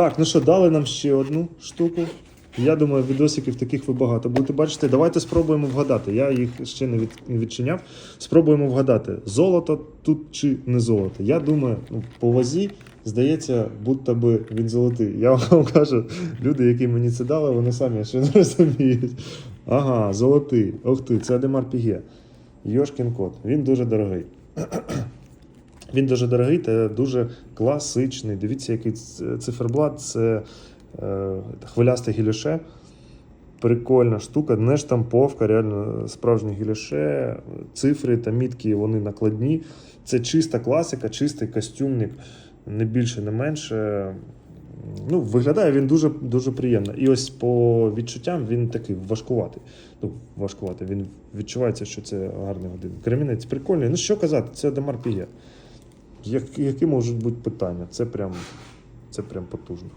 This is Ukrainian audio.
Так, ну що, дали нам ще одну штуку. Я думаю, відосиків таких ви багато будете бачити. Давайте спробуємо вгадати. Я їх ще не, відчиняв. Спробуємо вгадати, золото тут чи не золото. Я думаю, ну, по вазі, здається, будто би він золотий. Я вам кажу, люди, які мені це дали, вони самі ще не розуміють. Ага, золотий. Ох ти, це Адемар Піге. Йошкін кот. Він дуже дорогий. Він дуже дорогий та дуже класичний. Дивіться, який циферблат. Це е, хвилясте гіліше. Прикольна штука, не штамповка, реально справжнє гіліше. Цифри та мітки вони накладні. Це чиста класика, чистий костюмник, не більше, не менше. Ну, виглядає він дуже, дуже приємно. І ось по відчуттям він такий важкуватий. Ну, важкуватий. Він відчувається, що це гарний годинник. Кремінець прикольний. Ну що казати, це Демар Піє. Як, які можуть бути питання? Це прям, це прям потужно.